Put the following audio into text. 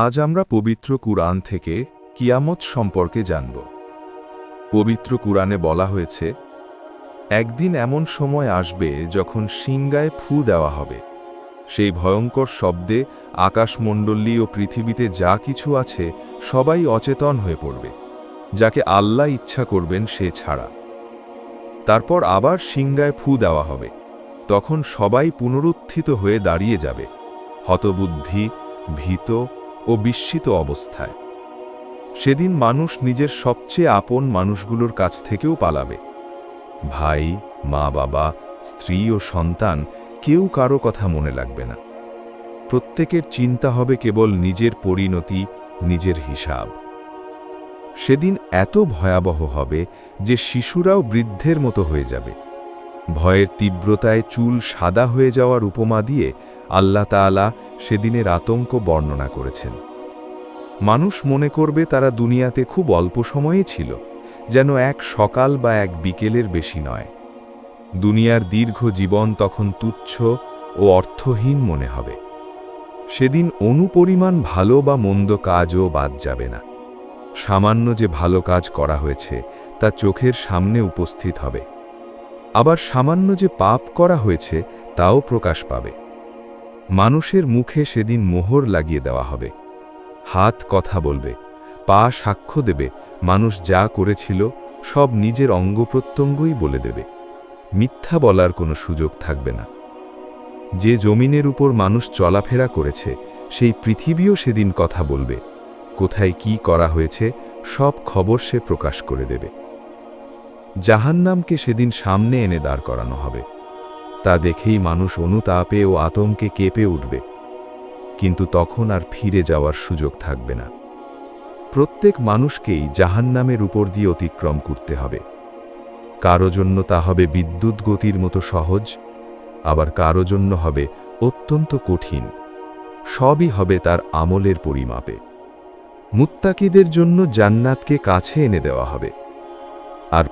আজ আমরা পবিত্র কুরআন থেকে কিয়ামত সম্পর্কে জানব। পবিত্র কুরআনে বলা হয়েছে, একদিন এমন সময় আসবে যখন সিংগায় ফু দেওয়া হবে। সেই ভয়ঙ্কর শব্দে আকাশমণ্ডলী ও পৃথিবীতে যা কিছু আছে সবাই অচেতন হয়ে পড়বে, যাকে আল্লাহ ইচ্ছা করবেন সে ছাড়া। তারপর আবার সিংগায় ফু দেওয়া হবে। তখন সবাই পুনরুত্থিত হয়ে দাঁড়িয়ে যাবে। হতবুদ্ধি, ভীত ও বিস্মিত অবস্থায়। সেদিন মানুষ নিজের সবচেয়ে আপন মানুষগুলোর কাছ থেকেও পালাবে। ভাই, মা, বাবা, স্ত্রী ও সন্তান, কেউ কারও কথা মনে লাগবে না। প্রত্যেকের চিন্তা হবে কেবল নিজের পরিণতি, নিজের হিসাব। সেদিন এত ভয়াবহ হবে যে শিশুরাও বৃদ্ধের মতো হয়ে যাবে। ভয়ের তীব্রতায় চুল সাদা হয়ে যাওয়ার উপমা দিয়ে আল্লাহ তাআলা সেদিনের আতঙ্ক বর্ণনা করেছেন। মানুষ মনে করবে তারা দুনিয়াতে খুব অল্প সময়ে ছিল, যেন এক সকাল বা এক বিকেলের বেশি নয়। দুনিয়ার দীর্ঘ জীবন তখন তুচ্ছ ও অর্থহীন মনে হবে। সেদিন অনুপরিমাণ ভালো বা মন্দ কাজও বাদ যাবে না। সামান্য যে ভালো কাজ করা হয়েছে, তা চোখের সামনে উপস্থিত হবে। আবার সামান্য যে পাপ করা হয়েছে, তাও প্রকাশ পাবে। মানুষের মুখে সেদিন মোহর লাগিয়ে দেওয়া হবে। হাত কথা বলবে, পা সাক্ষ্য দেবে, মানুষ যা করেছিল, সব নিজের অঙ্গপ্রত্যঙ্গই বলে দেবে। মিথ্যা বলার কোনো সুযোগ থাকবে না। যে জমিনের উপর মানুষ চলাফেরা করেছে, সেই পৃথিবীও সেদিন কথা বলবে। কোথায় কি করা হয়েছে, সব খবর সে প্রকাশ করে দেবে। জাহান্নামকে সেদিন সামনে এনে দাঁড় করানো হবে। তা দেখেই মানুষ অনুতাপে ও আতঙ্কে কেঁপে উঠবে। কিন্তু তখন আর ফিরে যাওয়ার সুযোগ থাকবে না। প্রত্যেক মানুষকেই জাহান্নামের উপর দিয়ে অতিক্রম করতে হবে। কারও জন্য তা হবে বিদ্যুৎ গতির মতো সহজ, আবার কারও জন্য হবে অত্যন্ত কঠিন। সবই হবে তার আমলের পরিমাপে। মুত্তাকিদের জন্য জান্নাতকে কাছে এনে দেওয়া হবে। আর